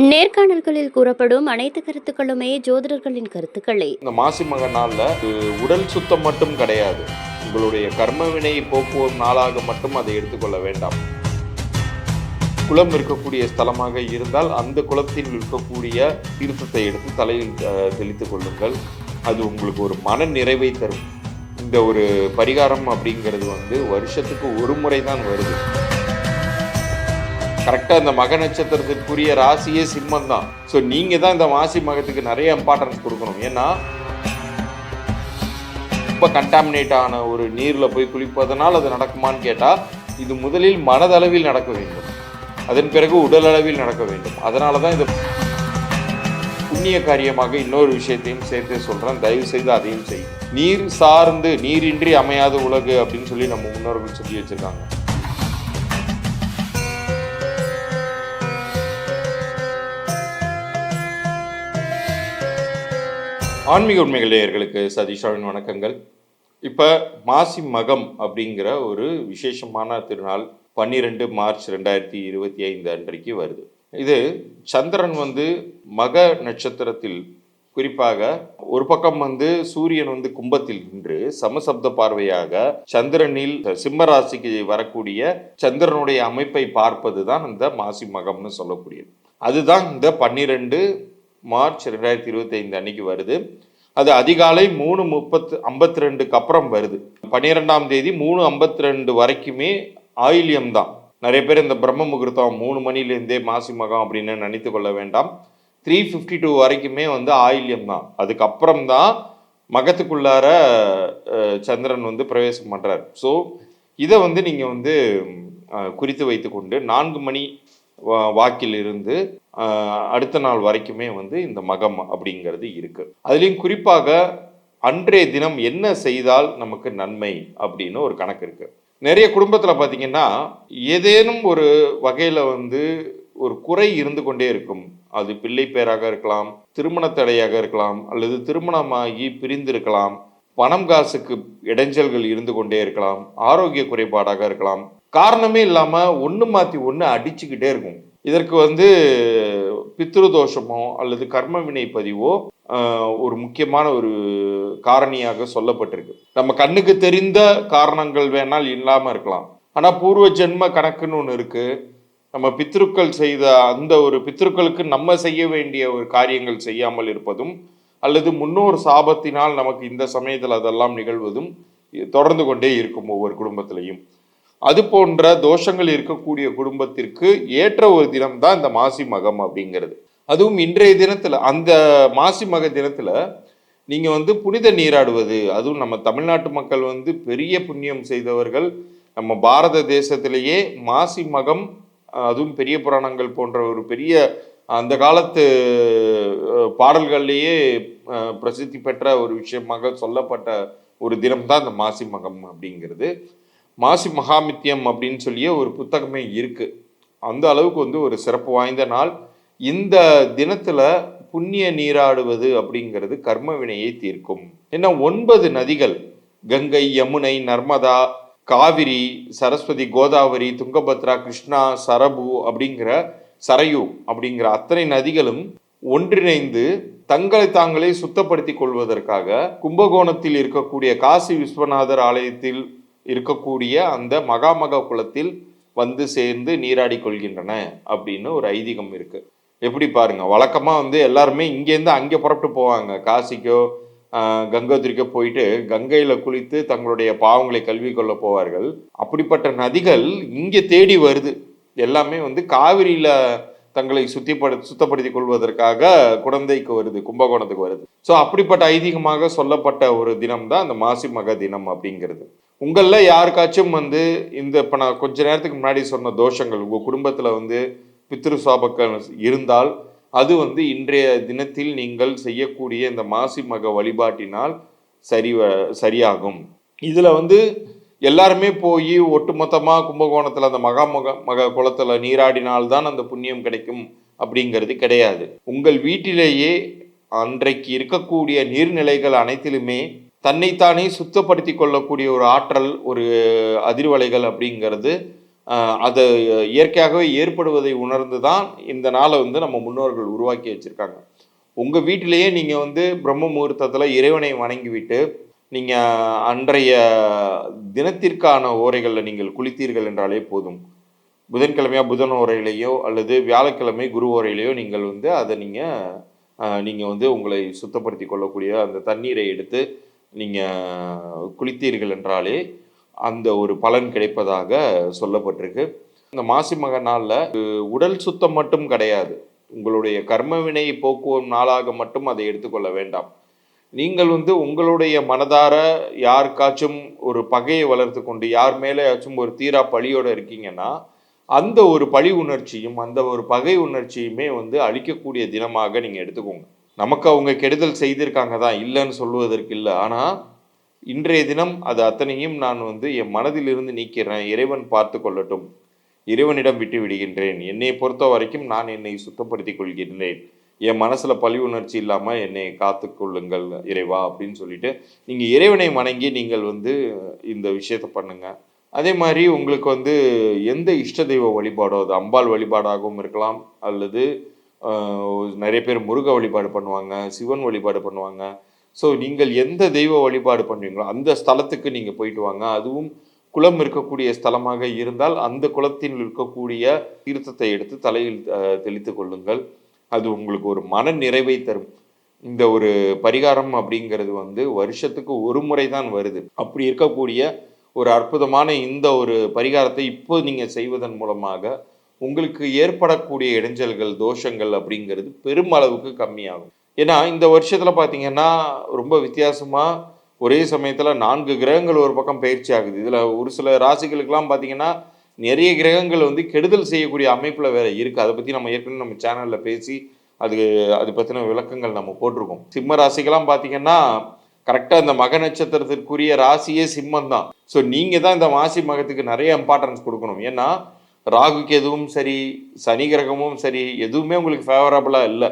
நேர்காணல்களில் கூறப்படும் அனைத்து கருத்துக்களுமே ஜோதிடர்களின் கருத்துக்களே. இந்த மாசி மக நாளில் உடல் சுத்தம் மட்டும் கிடையாது. உங்களுடைய கர்ம வினை நாளாக மட்டும் அதை எடுத்துக்கொள்ள வேண்டாம். குளம் இருக்கக்கூடிய ஸ்தலமாக இருந்தால் அந்த குளத்தில் இருக்கக்கூடிய தீர்த்தத்தை எடுத்து தலையில் தெளித்துக் கொள்ளுங்கள். அது உங்களுக்கு ஒரு மன நிறைவை தரும். இந்த ஒரு பரிகாரம் அப்படிங்கிறது வந்து வருஷத்துக்கு ஒரு முறை தான் வருது. கரெக்டாக இந்த மக நட்சத்திரத்துக்குரிய ராசியே சிம்மம் தான் ஸோ நீங்கள் தான் இந்த மாசி மகத்துக்கு நிறைய இம்பார்ட்டன்ஸ் கொடுக்கணும். ஏன்னா ரொம்ப கண்டாமினேட் ஆன ஒரு நீரில் போய் குளிப்பதனால் அது நடக்குமான்னு கேட்டால் இது முதலில் மனதளவில் நடக்க வேண்டும். அதன் பிறகு உடல் அளவில் நடக்க வேண்டும். அதனால தான் இது புண்ணிய காரியமாக இன்னொரு விஷயத்தையும் சேர்த்து சொல்கிறேன் தயவு செய்து அதையும் செய் நீர் சார்ந்து நீரின்றி அமையாத உலகு அப்படின்னு சொல்லி நம்ம முன்னோர்கள் சொல்லி வச்சுருக்காங்க. ஆன்மீக உண்மைகள் நேயர்களுக்கு சதீஷாவின் வணக்கங்கள். இப்போ மாசி மகம் அப்படிங்கிற ஒரு விசேஷமான திருநாள் பன்னிரெண்டு மார்ச் ரெண்டாயிரத்தி இருபத்தி ஐந்து அன்றைக்கு வருது. இது சந்திரன் வந்து மக நட்சத்திரத்தில் குறிப்பாக ஒரு பக்கம் வந்து சூரியன் வந்து கும்பத்தில் நின்று சமசப்த பார்வையாக சந்திரனில் சிம்ம ராசிக்கு வரக்கூடிய சந்திரனுடைய அமைப்பை பார்ப்பது தான் இந்த மாசி மகம்னு சொல்லக்கூடியது. அதுதான் இந்த பன்னிரெண்டு மார்ச் ரெண்டாயிரத்தி இருபத்தி ஐந்து அன்னைக்கு வருது. அது அதிகாலை மூணு முப்பத்து ஐம்பத்தி ரெண்டுக்கு அப்புறம் வருது. பன்னிரெண்டாம் தேதி மூணு ஐம்பத்தி ரெண்டு வரைக்குமே ஆயில்யம் தான். நிறைய பேர் இந்த பிரம்ம முகூர்த்தம் மூணு மணிலேருந்தே மாசி மகம் அப்படின்னு நினைத்து கொள்ள வேண்டாம். த்ரீ ஃபிஃப்டி டூ வரைக்குமே வந்து ஆயில்யம் தான். அதுக்கப்புறம் தான் மகத்துக்குள்ளார சந்திரன் வந்து பிரவேசம் பண்ணுறார் ஸோ இதை வந்து நீங்கள் வந்து குறித்து வைத்துக்கொண்டு நான்கு மணி வா- வாக்கில் இருந்து அடுத்த நாள் வரைக்குமே வந்து இந்த மகம் அப்படிங்கிறது இருக்குது அதுலேயும் குறிப்பாக அன்றைய தினம் என்ன செய்தால் நமக்கு நன்மை அப்படின்னு ஒரு கணக்கு இருக்குது நிறைய குடும்பத்தில் பார்த்தீங்கன்னா ஏதேனும் ஒரு வகையில் வந்து ஒரு குறை இருந்து கொண்டே இருக்கும். அது பிள்ளை பேராக இருக்கலாம் திருமண தடையாக இருக்கலாம் அல்லது திருமணமாகி பிரிந்திருக்கலாம் பணம் காசுக்கு இடைஞ்சல்கள் இருந்து கொண்டே இருக்கலாம் ஆரோக்கிய குறைபாடாக இருக்கலாம். காரணமே இல்லாமல் ஒன்று மாற்றி ஒன்று அடிச்சுக்கிட்டே இருக்கும். இதற்கு வந்து பித்ரு தோஷமோ அல்லது கர்ம வினை பதிவோ ஒரு முக்கியமான ஒரு காரணியாக சொல்லப்பட்டிருக்கு. நம்ம கண்ணுக்கு தெரிந்த காரணங்கள் வேணால் இல்லாமல் இருக்கலாம். ஆனால் பூர்வ ஜென்ம கணக்குன்னு ஒன்று இருக்கு. நம்ம பித்ருக்கள் செய்த அந்த ஒரு பித்ருக்களுக்கு நம்ம செய்ய வேண்டிய ஒரு காரியங்கள் செய்யாமல் இருப்பதும் அல்லது முன்னோர் சாபத்தினால் நமக்கு இந்த சமயத்தில் அதெல்லாம் நிகழ்வதும் தொடர்ந்து கொண்டே இருக்கும் ஒவ்வொரு குடும்பத்திலையும். அது போன்ற தோஷங்கள் இருக்கக்கூடிய குடும்பத்திற்கு ஏற்ற ஒரு தினம் தான் இந்த மாசி மகம் அப்படிங்கிறது. அதுவும் இன்றைய தினத்தில் அந்த மாசி மக தினத்தில் நீங்கள் வந்து புனித நீராடுவது அதுவும் நம்ம தமிழ்நாட்டு மக்கள் வந்து பெரிய புண்ணியம் செய்தவர்கள் நம்ம பாரத தேசத்திலேயே மாசி மகம் அதுவும் பெரிய புராணங்கள் போன்ற ஒரு பெரிய அந்த காலத்து பாடல்கள்லேயே பிரசித்தி பெற்ற ஒரு விஷயமாக சொல்லப்பட்ட ஒரு தினம்தான் இந்த மாசி மகம் அப்படிங்கிறது. மாசி மகாமித்யம் அப்படின்னு சொல்லியே ஒரு புத்தகமே இருக்குது அந்த அளவுக்கு வந்து ஒரு சிறப்பு வாய்ந்த நாள். இந்த தினத்தில் புண்ணிய நீராடுவது அப்படிங்கிறது கர்ம வினையை தீர்க்கும். ஏன்னா ஒன்பது நதிகள் கங்கை யமுனை நர்மதா காவிரி சரஸ்வதி கோதாவரி துங்கபத்ரா கிருஷ்ணா சரபு அப்படிங்கிற சரையு அப்படிங்கிற அத்தனை நதிகளும் ஒன்றிணைந்து தங்களை தாங்களே சுத்தப்படுத்தி கொள்வதற்காக கும்பகோணத்தில் இருக்கக்கூடிய காசி விஸ்வநாதர் ஆலயத்தில் இருக்கக்கூடிய அந்த மகாமக குளத்தில் வந்து சேர்ந்து நீராடி கொள்கின்றன அப்படின்னு ஒரு ஐதீகம் இருக்கு. எப்படி பாருங்க வழக்கமா வந்து எல்லாருமே இங்கேருந்து அங்கே புறப்பட்டு போவாங்க. காசிக்கோ கங்கோத்திரிக்கோ போயிட்டு கங்கையில குளித்து தங்களுடைய பாவங்களை கல்வி கொள்ள போவார்கள். அப்படிப்பட்ட நதிகள் இங்கே தேடி வருது. எல்லாமே வந்து காவிரியில தங்களை சுத்திப்படு சுத்தப்படுத்திக் கொள்வதற்காக குழந்தைக்கு வருது கும்பகோணத்துக்கு வருது. ஸோ அப்படிப்பட்ட ஐதீகமாக சொல்லப்பட்ட ஒரு தினம் தான் அந்த மாசி மக தினம் அப்படிங்கிறது. உங்களில் யாருக்காச்சும் வந்து இந்த இப்போ நான் கொஞ்ச நேரத்துக்கு முன்னாடி சொன்ன தோஷங்கள் உங்கள் குடும்பத்தில் வந்து பித்ரு சாபக்கள் இருந்தால் அது வந்து இன்றைய தினத்தில் நீங்கள் செய்யக்கூடிய இந்த மாசி மக வழிபாட்டினால் சரி வ- சரியாகும். இதில் வந்து எல்லாருமே போய் ஒட்டுமொத்தமாக கும்பகோணத்தில் அந்த மகா மக மக குளத்தில் நீராடினால்தான் அந்த புண்ணியம் கிடைக்கும் அப்படிங்கிறது கிடையாது. உங்கள் வீட்டிலேயே அன்றைக்கு இருக்கக்கூடிய நீர்நிலைகள் அனைத்திலுமே தன்னைத்தானே சுத்தப்படுத்தி கொள்ளக்கூடிய ஒரு ஆற்றல் ஒரு அதிர்வலைகள் அப்படிங்கிறது அது இயற்கையாகவே ஏற்படுவதை உணர்ந்து தான் இந்த நாளை வந்து நம்ம முன்னோர்கள் உருவாக்கி வச்சுருக்காங்க. உங்கள் வீட்டிலேயே நீங்கள் வந்து பிரம்ம முகூர்த்தத்தில் இறைவனை வணங்கிவிட்டு நீங்கள் அன்றைய தினத்திற்கான ஓரைகளில் நீங்கள் குளித்தீர்கள் என்றாலே போதும். புதன்கிழமையா புதன் ஓரையிலையோ அல்லது வியாழக்கிழமை குரு ஓரையிலையோ நீங்கள் வந்து அதை நீங்கள் நீங்கள் வந்து உங்களை சுத்தப்படுத்தி கொள்ளக்கூடிய அந்த தண்ணீரை எடுத்து நீங்கள் குளித்தீர்கள் என்றாலே அந்த ஒரு பலன் கிடைப்பதாக சொல்லப்பட்டிருக்கு. இந்த மாசி மக நாளில் உடல் சுத்தம் மட்டும் கிடையாது. உங்களுடைய கர்மவினை போக்குவோம் நாளாக மட்டும் அதை எடுத்துக்கொள்ள வேண்டாம். நீங்கள் வந்து உங்களுடைய மனதார யாருக்காச்சும் ஒரு பகையை வளர்த்து கொண்டு யார் மேலேயாச்சும் ஒரு தீரா பழியோடு இருக்கீங்கன்னா அந்த ஒரு பழி உணர்ச்சியும் அந்த ஒரு பகை உணர்ச்சியுமே வந்து அழிக்கக்கூடிய தினமாக நீங்கள் எடுத்துக்கோங்க. நமக்கு அவங்க கெடுதல் செய்திருக்காங்க தான் இல்லைன்னு சொல்லுவதற்கு இல்லை. ஆனால் இன்றைய தினம் அது அத்தனையும் நான் வந்து என் மனதிலிருந்து நீக்கிறேன். இறைவன் பார்த்து கொள்ளட்டும். இறைவனிடம் விட்டு விடுகின்றேன். என்னை பொறுத்த வரைக்கும் நான் என்னை சுத்தப்படுத்தி கொள்கின்றேன். என் மனசில் பழி உணர்ச்சி இல்லாமல் என்னை காத்து கொள்ளுங்கள் இறைவா அப்படின்னு சொல்லிட்டு நீங்கள் இறைவனை வணங்கி நீங்கள் வந்து இந்த விஷயத்தை பண்ணுங்கள் அதே மாதிரி உங்களுக்கு வந்து எந்த இஷ்ட தெய்வ வழிபாடோ அது அம்பாள் வழிபாடாகவும் இருக்கலாம் அல்லது நிறைய பேர் முருக வழிபாடு பண்ணுவாங்க சிவன் வழிபாடு பண்ணுவாங்க. ஸோ நீங்கள் எந்த தெய்வ வழிபாடு பண்ணுவீங்களோ அந்த ஸ்தலத்துக்கு நீங்கள் போயிட்டு வாங்க. அதுவும் குளம் இருக்கக்கூடிய ஸ்தலமாக இருந்தால் அந்த குளத்தில் இருக்கக்கூடிய தீர்த்தத்தை எடுத்து தலையில் தெளித்து கொள்ளுங்கள். அது உங்களுக்கு ஒரு மன நிறைவை தரும். இந்த ஒரு பரிகாரம் அப்படிங்கிறது வந்து வருஷத்துக்கு ஒரு முறை தான் வருது. அப்படி இருக்கக்கூடிய ஒரு அற்புதமான இந்த ஒரு பரிகாரத்தை இப்போ நீங்கள் செய்வதன் மூலமாக உங்களுக்கு ஏற்படக்கூடிய இடைஞ்சல்கள் தோஷங்கள் அப்படிங்கிறது பெருமளவுக்கு கம்மியாகும். ஏன்னா இந்த வருஷத்தில் பார்த்தீங்கன்னா ரொம்ப வித்தியாசமாக ஒரே சமயத்தில் நான்கு கிரகங்கள் ஒரு பக்கம் பயிற்சி ஆகுது. இதில் ஒரு சில ராசிகளுக்கெல்லாம் பார்த்தீங்கன்னா நிறைய கிரகங்கள் வந்து கெடுதல் செய்யக்கூடிய அமைப்பில் வேற இருக்குது அதை பற்றி நம்ம ஏற்கனவே நம்ம சேனலில் பேசி அது அது பற்றின விளக்கங்கள் நம்ம போட்டிருக்கோம். சிம்ம ராசிக்கெல்லாம் பார்த்தீங்கன்னா கரெக்டாக இந்த மக நட்சத்திரத்திற்குரிய ராசியே சிம்மம் தான் ஸோ நீங்கள் தான் இந்த மாசி மகத்துக்கு நிறைய இம்பார்ட்டன்ஸ் கொடுக்கணும். ஏன்னா ராகுக்கு எதுவும் சரி சனி கிரகமும் சரி எதுவுமே உங்களுக்கு ஃபேவரபுளாக இல்லை.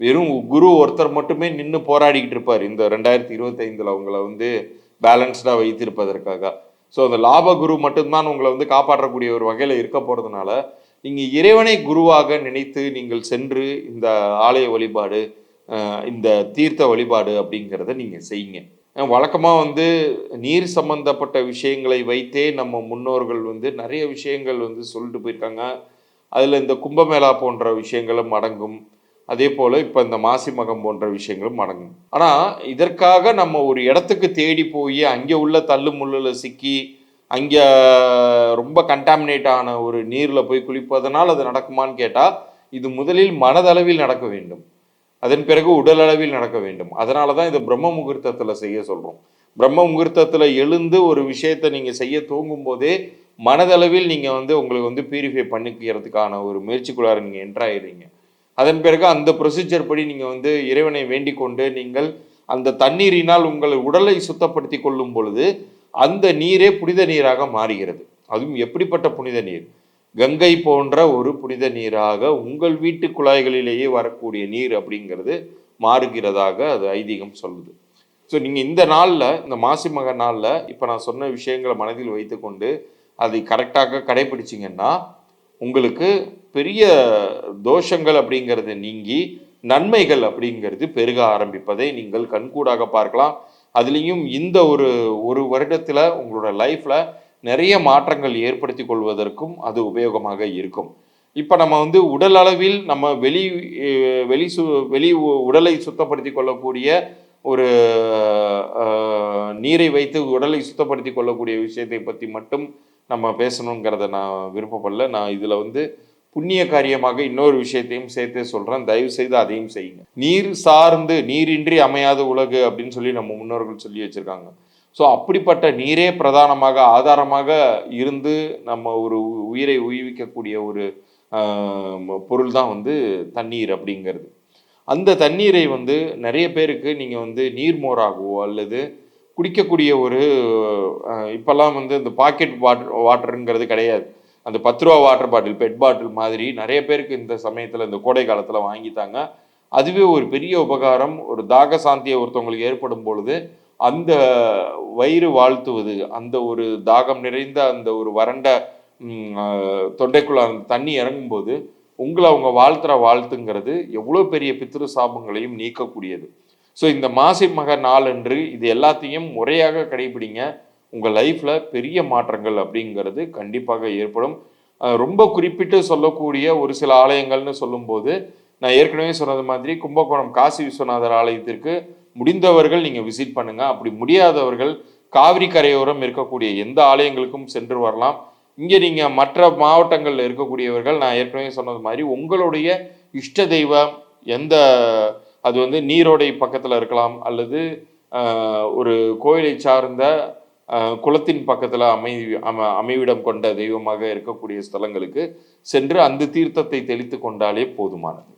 வெறும் குரு ஒருத்தர் மட்டுமே நின்று போராடிக்கிட்டு இருப்பார். இந்த ரெண்டாயிரத்தி இருபத்தைந்தில் அவங்கள வந்து பேலன்ஸ்டாக வைத்திருப்பதற்காக. ஸோ அந்த லாப குரு மட்டும்தான் உங்களை வந்து காப்பாற்றக்கூடிய ஒரு வகையில் இருக்க போகிறதுனால நீங்கள் இறைவனை குருவாக நினைத்து நீங்கள் சென்று இந்த ஆலய வழிபாடு இந்த தீர்த்த வழிபாடு அப்படிங்கிறத நீங்கள் செய்யுங்க. வழக்கமாக வந்து நீர் சம்பந்தப்பட்ட விஷயங்களை வைத்தே நம்ம முன்னோர்கள் வந்து நிறைய விஷயங்கள் வந்து சொல்லிட்டு போயிருக்காங்க. அதில் இந்த கும்பமேளா போன்ற விஷயங்களும் அடங்கும். அதே போல் இப்போ இந்த மாசி மகம் போன்ற விஷயங்களும் அடங்கும். ஆனால் இதற்காக நம்ம ஒரு இடத்துக்கு தேடி போய் அங்கே உள்ள தள்ளு முள்ளில் சிக்கி அங்கே ரொம்ப கண்டாமினேட் ஆன ஒரு நீரில் போய் குளிப்பதனால் அது நடக்குமான்னு கேட்டால் இது முதலில் மனதளவில் நடக்க வேண்டும். அதன் பிறகு உடல் அளவில் நடக்க வேண்டும். அதனால தான் இதை பிரம்ம முகூர்த்தத்தில் செய்ய சொல்கிறோம் பிரம்ம முகூர்த்தத்தில் எழுந்து ஒரு விஷயத்தை நீங்கள் செய்ய தூங்கும் போதே மனதளவில் நீங்கள் வந்து உங்களுக்கு வந்து பியூரிஃபை பண்ணிக்கிறதுக்கான ஒரு முயற்சிக்குள்ளார நீங்கள் என்ட்ராயிடுறீங்க அதன் பிறகு அந்த ப்ரொசீஜர் படி நீங்கள் வந்து இறைவனை வேண்டிக் கொண்டு நீங்கள் அந்த தண்ணீரினால் உங்கள் உடலை சுத்தப்படுத்தி கொள்ளும் பொழுது அந்த நீரே புனித நீராக மாறுகிறது. அதுவும் எப்படிப்பட்ட புனித நீர்? கங்கை போன்ற ஒரு புனித நீராக உங்கள் வீட்டு குழாய்களிலேயே வரக்கூடிய நீர் அப்படிங்கிறது மாறுகிறதாக அது ஐதீகம் சொல்லுது. ஸோ நீங்கள் இந்த நாளில் இந்த மாசி மக நாளில் இப்போ நான் சொன்ன விஷயங்களை மனதில் வைத்துக்கொண்டு அதை கரெக்டாக கடைபிடிச்சிங்கன்னா உங்களுக்கு பெரிய தோஷங்கள் அப்படிங்கிறது நீங்கி நன்மைகள் அப்படிங்கிறது பெருக ஆரம்பிப்பதை நீங்கள் கண்கூடாக பார்க்கலாம். அதுலேயும் இந்த ஒரு ஒரு வருடத்தில் உங்களோட லைஃப்பில் நிறைய மாற்றங்கள் ஏற்படுத்தி கொள்வதற்கும் அது உபயோகமாக இருக்கும். இப்போ நம்ம வந்து உடல் அளவில் நம்ம வெளி வெளி சு வெளி உ- உடலை சுத்தப்படுத்தி கொள்ளக்கூடிய ஒரு நீரை வைத்து உடலை சுத்தப்படுத்தி கொள்ளக்கூடிய விஷயத்தை பற்றி மட்டும் நம்ம பேசணுங்கிறத நான் விருப்பப்படல. நான் இதில் வந்து புண்ணிய காரியமாக இன்னொரு விஷயத்தையும் சேர்த்தே சொல்கிறேன் தயவு செய்து அதையும் செய்யுங்க. நீர் சார்ந்து நீரின்றி அமையாத உலகு அப்படின்னு சொல்லி நம்ம முன்னோர்கள் சொல்லி வச்சிருக்காங்க. ஸோ அப்படிப்பட்ட நீரே பிரதானமாக ஆதாரமாக இருந்து நம்ம ஒரு உ- உயிரை உயிர்விக்கக்கூடிய ஒரு பொருள் தான் வந்து தண்ணீர் அப்படிங்கிறது. அந்த தண்ணீரை வந்து நிறைய பேருக்கு நீங்கள் வந்து நீர்மோராகவோ அல்லது குடிக்கக்கூடிய ஒரு இப்போல்லாம் வந்து இந்த பாக்கெட் வாட் வாட்டருங்கிறது கிடையாது. அந்த பத்து ரூபா வாட்டர் பாட்டில் பெட் பாட்டில் மாதிரி நிறைய பேருக்கு இந்த சமயத்தில் இந்த கோடை காலத்தில் வாங்கித்தாங்க. அதுவே ஒரு பெரிய உபகாரம் ஒரு தாக சாந்தியை ஒருத்தவங்களுக்கு ஏற்படும் பொழுது அந்த வயிறு வாழ்த்துவது அந்த ஒரு தாகம் நிறைந்த அந்த ஒரு வறண்ட தொண்டைக்குள்ள அந்த தண்ணி இறங்கும்போது உங்களை அவங்க வாழ்த்துற வாழ்த்துங்கிறது எவ்வளோ பெரிய பித்திரு சாபங்களையும் நீக்கக்கூடியது. ஸோ இந்த மாசி மக நாளன்று இது எல்லாத்தையும் முறையாக கடைபிடிங்க. உங்கள் லைஃப்பில் பெரிய மாற்றங்கள் அப்படிங்கிறது கண்டிப்பாக ஏற்படும். ரொம்ப குறிப்பிட்டு சொல்லக்கூடிய ஒரு சில ஆலயங்கள்னு சொல்லும்போது நான் ஏற்கனவே சொன்னது மாதிரி கும்பகோணம் காசி விஸ்வநாதர் ஆலயத்திற்கு முடிந்தவர்கள் நீங்கள் விசிட் பண்ணுங்க. அப்படி முடியாதவர்கள் காவிரி கரையோரம் இருக்கக்கூடிய எந்த ஆலயங்களுக்கும் சென்று வரலாம். இங்கே நீங்கள் மற்ற மாவட்டங்களில் இருக்கக்கூடியவர்கள் நான் ஏற்கனவே சொன்னது மாதிரி உங்களுடைய இஷ்ட தெய்வம் எந்த அது வந்து நீரோடை பக்கத்தில் இருக்கலாம் அல்லது ஒரு கோயிலை சார்ந்த குளத்தின் பக்கத்தில் அமை அமைவிடம் கொண்ட தெய்வமாக இருக்கக்கூடிய ஸ்தலங்களுக்கு சென்று அந்த தீர்த்தத்தை தெளித்து கொண்டாலே போதுமானது.